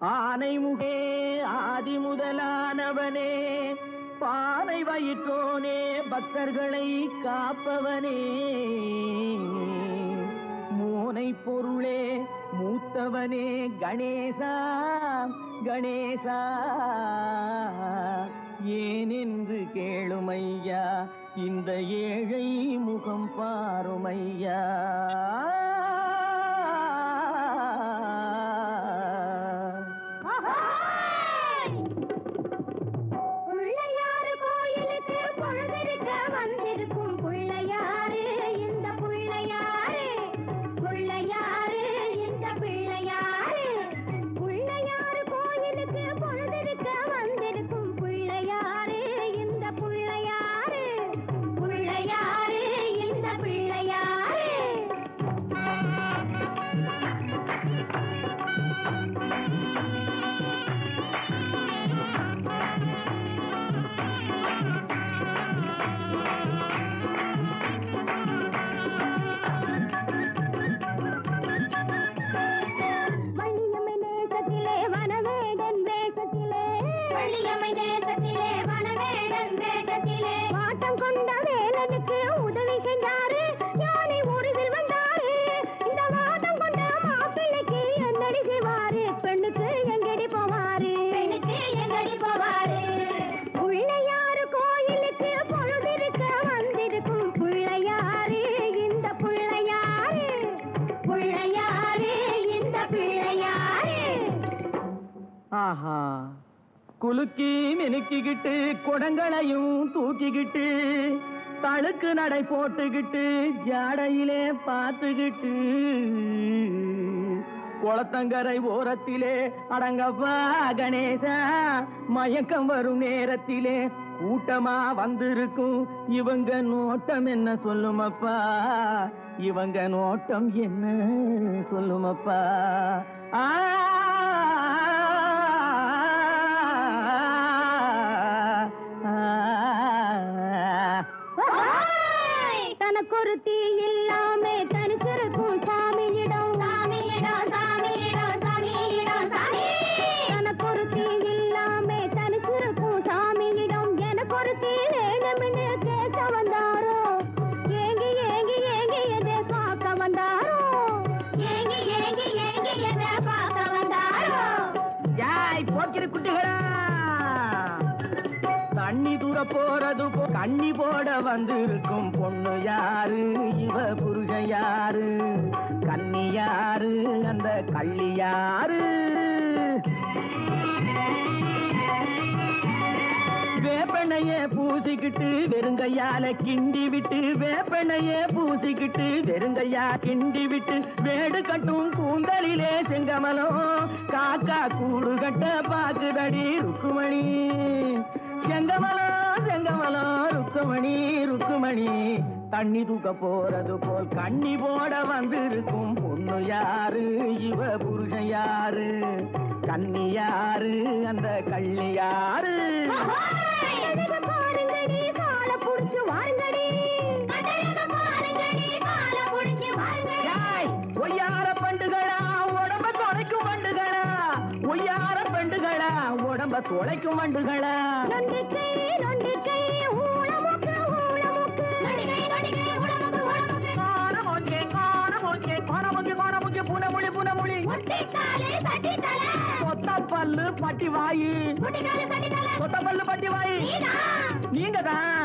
ஆனைமுகே ஆதி முதலானவனே பானை வயிற்றோனே பக்தர்களை காப்பவனே. மூனை பொருளே மூத்தவனே கணேசா கணேசா. ஏனென்று கேளுமையா இந்த ஏழை முகம் பாருமையா ஆஹா. குலுக்கி மினுக்கிக்கிட்டு குடங்களையும் தூக்கிக்கிட்டு தழுக்கு நடை போட்டுக்கிட்டு ஜாடையிலே பார்த்துக்கிட்டு குளத்தங்கரை ஓரத்திலே அடங்கப்பா கணேசா மயக்கம் வரும் நேரத்திலே கூட்டமா வந்திருக்கும். இவங்க நோட்டம் என்ன சொல்லுமப்பா? இவங்க நோட்டம் என்ன சொல்லுமப்பா? ஆ தனக்கொரு தீ இல்லாம தனிச்சிருக்கும் சாமியிடம். சாமியிடம் சாமியிடம் சாமியிடம் சாமி. தனக்கொரு தீ இல்லாம தனிச்சிருக்கும் சாமியிடம். எனக்கொரு தீ வேணும்னு கேட்க வந்தாரோ? ஏங்கி ஏங்கி ஏங்கி எதை பார்க்க வந்தாரோ? ஏங்கி ஏங்கி ஏங்கி எதை பார்க்க வந்தாரோ? யாய் போக்கிற குட்டிகளா. தண்ணி போறது கண்ணி போட வந்திருக்கும் பொண்ணு யாரு? இவ புருஷன் யாரு? கண்ணி யாரு? அந்த கள்ளி யாரு? வேப்பெண்ணைய பூசிக்கிட்டு வெறுங்கையால கிண்டி விட்டு வேப்பெண்ணைய பூசிக்கிட்டு வெறுங்கையா கிண்டி விட்டு வேடு கட்டும் கூந்தலிலே செங்கமலம் காக்கா கூடு கட்ட பாக்குதடி ருக்குமணி. ருக்குமணி தண்ணி தூக்க போறது போல் கண்ணி போட வந்திருக்கும் பொண்ணு யாரு? இவ புருஷன் யாரு? கன்னி யாரு? அந்த கள்ளி யாரு? அழக பாருங்கடி கால புடிச்சு சொத்த பல்லு பட்டி வாயி. சொத்த பல்லு பட்டி வாயி. நீங்க தான்